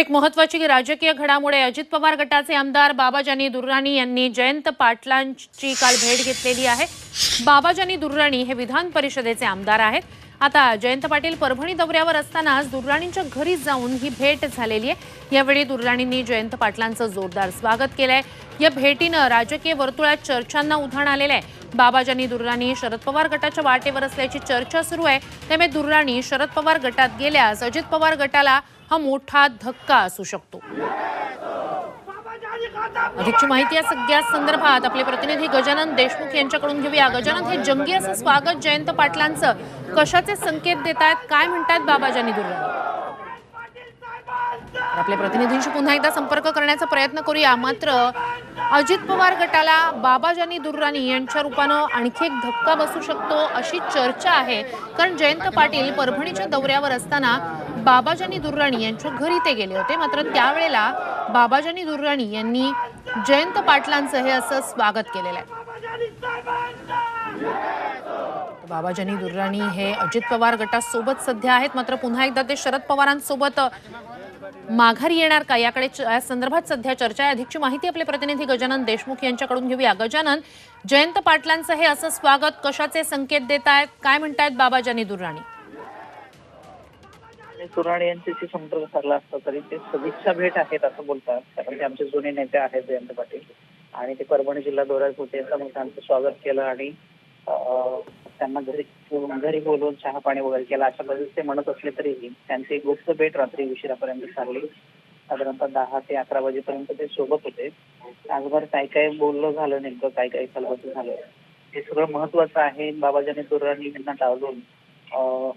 एक महत्वाची राजकीय घडामोडी अजित पवार गटाचे आमदार बाबाजानी दुर्राणी यांनी जयंत पाटलांची काल भेट घेतलेली आहे. बाबाजानी दुर्राणी हे विधान परिषदेचे आमदार आहेत. आता जयंत पाटील परभणी दौऱ्यावर असतानाच दुर्राणींच्या घरी जाऊन ही भेट झालेली आहे. यावेळी दुर्राणींनी जयंत पाटलांचं जोरदार स्वागत केलंय. या भेटीनं राजकीय वर्तुळात चर्चांना उधाण आलेलं आहे. बाबाजानी दुर्राणी शरद पवार गटाच्या वाटेवर असल्याची चर्चा सुरू आहे. त्यामुळे दुर्राणी शरद पवार गटात गेल्यास अजित पवार गटाला हा मोठा धक्का असू शकतो. अधिकची माहिती या सगळ्या संदर्भात आपले प्रतिनिधी गजानन देशमुख यांच्याकडून घेऊया. गजानन हे जंगी असं स्वागत जयंत पाटलांचं. कशाचे संकेत देत आहेत काय म्हणतात बाबाजानी दुर्राणी? आपल्या प्रतिनिधींशी पुन्हा एकदा संपर्क करण्याचा प्रयत्न करूया. मात्र अजित पवार गटाला बाबाजानी दुर्राणी यांच्या रूपानं आणखी एक धक्का बसू शकतो अशी चर्चा आहे. कारण जयंत पाटील परभणीच्या दौऱ्यावर असताना बाबाजानी दुर्राणी यांच्या घरी ते गेले होते. मात्र त्यावेळेला बाबाजानी दुर्राणी यांनी जयंत पाटलांचं हे असं स्वागत केलेलं आहे. बाबाजानी दुर्राणी हे अजित पवार गटासोबत सध्या आहेत. मात्र पुन्हा एकदा ते शरद पवारांसोबत माघारी येणार का? याकडे या संदर्भात सध्या चर्चा आहे. अधिकची माहिती आपले प्रतिनिधी गजानन देशमुख यांच्याकडून घेऊया. गजानन जयंत पाटलांचं हे असं स्वागत. कशाचे संकेत देत आहेत? काय म्हणतायत बाबाजानी दुर्राणी? दुराणी सुराणे यांच्याशी संपर्क साधला असता तरी ते सदिच्छा भेट आहेत असं बोलतात. कारण ते आमचे जुने नेते आहेत जयंत पाटील. आणि ते परभणी जिल्हा दौऱ्यात होते. तर त्यांचं स्वागत केलं आणि त्यांना घरी घरी बोलवून चहा पाणी वगैरे केला अशा बरेचसे म्हणत असले तरीही त्यांची गुप्त भेट रात्री उशिरापर्यंत चालली साधारणतः दहा ते अकरा वाजेपर्यंत ते सोबत होते. आजभर काय काय बोललं झालं नेमकं काय काय खलबत झालं. हे सगळं महत्वाचं आहे. बाबाजानी तुरांनी यांना डावलून अं,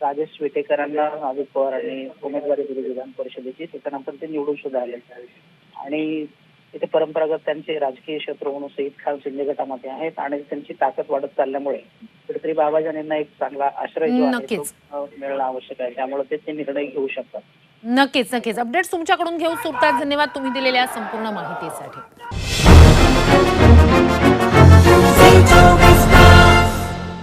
राजेश विटेकरांना अजित पवार आणि उमेदवारी दिली विधान परिषदेची. त्याच्यानंतर ते निवडून सुद्धा आले आणि तिथे परंपरागत त्यांचे राजकीय शत्रू म्हणून सईद खान शिंदे गटामध्ये आहेत आणि त्यांची ताकद वाढत चालल्यामुळे कुठेतरी बाबाजानींना एक चांगला आश्रय जो आहे तो नक्कीच. अं, मिळणं आवश्यक आहे. त्यामुळे ते ते निर्णय घेऊ शकतात. नक्कीच नक्कीच. अपडेट्स तुमच्याकडून घेऊ सुरतात धन्यवाद तुम्ही दिलेल्या संपूर्ण माहितीसाठी.